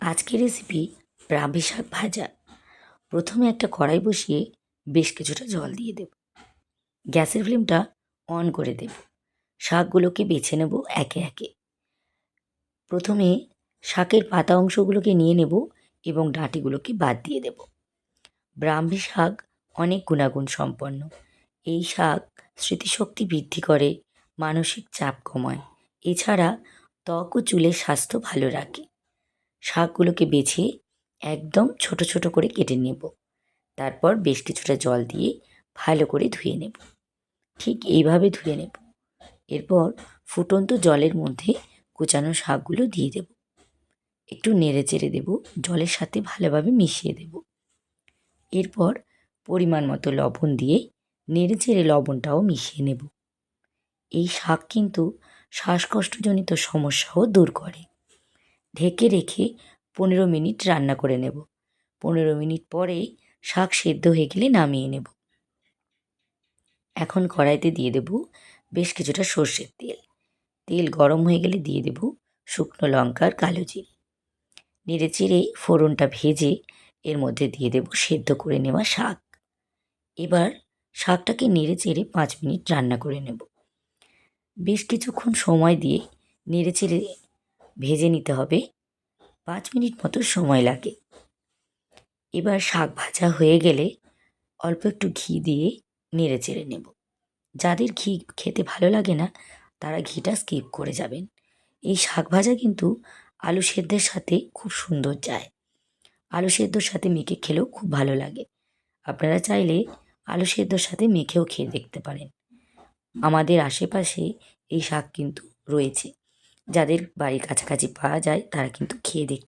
আজকের রেসিপি ব্রাহ্মী শাক ভাজা। প্রথমে একটা কড়াই বসিয়ে বেশ কিছুটা জল দিয়ে দেব। গ্যাসের ফ্লেমটা অন করে দেব। শাকগুলোকে বেছে নেব একে একে। প্রথমে শাকের পাতা অংশগুলোকে নিয়ে নেব এবং ডাঁটিগুলোকে বাদ দিয়ে দেব। ব্রাহ্মী শাক অনেক গুণাগুণ সম্পন্ন। এই শাক স্মৃতিশক্তি বৃদ্ধি করে, মানসিক চাপ কমায়। এছাড়া ত্বক ও চুলের স্বাস্থ্য ভালো রাখে। শাকগুলোকে বেছে একদম ছোট ছোট করে কেটে নেব। তারপর বেশ কিছুটা জল দিয়ে ভালো করে ধুয়ে নেব। ঠিক এইভাবে ধুয়ে নেব। এরপর ফুটন্ত জলের মধ্যে কুচানো শাকগুলো দিয়ে দেব। একটু নেড়ে চেড়ে দেব, জলের সাথে ভালোভাবে মিশিয়ে দেব। এরপর পরিমাণ মতো লবণ দিয়ে নেড়ে চেড়ে লবণটাও মিশিয়ে নেব। এই শাক কিন্তু শ্বাসকষ্টজনিত সমস্যাও দূর করে। ঢেকে রেখে পনেরো মিনিট রান্না করে নেব। পনেরো মিনিট পরেই শাক সেদ্ধ হয়ে গেলে নামিয়ে নেব। এখন কড়াইতে দিয়ে দেব বেশ কিছুটা সর্ষের তেল। তেল গরম হয়ে গেলে দিয়ে দেব শুকনো লঙ্কার কালো জিরে। নেড়ে চেড়ে ফোড়নটা ভেজে এর মধ্যে দিয়ে দেব সেদ্ধ করে নেওয়া শাক। এবার শাকটাকে নেড়ে চেড়ে পাঁচ মিনিট রান্না করে নেব। বেশ কিছুক্ষণ সময় দিয়ে নেড়ে চেড়ে ভেজে নিতে হবে। পাঁচ মিনিট মতো সময় লাগে। এবার শাক ভাজা হয়ে গেলে অল্প একটু ঘি দিয়ে নেড়ে চেড়ে নেব। যাদের ঘি খেতে ভালো লাগে না, তারা ঘিটা স্কিপ করে যাবেন। এই শাক ভাজা কিন্তু আলু সেদ্ধের সাথে খুব সুন্দর যায়। আলু সেদ্ধর সাথে মেখে খেলেও খুব ভালো লাগে। আপনারা চাইলে আলু সেদ্ধর সাথে মেখেও খেয়ে দেখতে পারেন। আমাদের আশেপাশে এই শাক কিন্তু রয়েছে। যাদের বাড়ির কাছাকাছি পাওয়া যায় তারা কিন্তু খেয়ে দেখ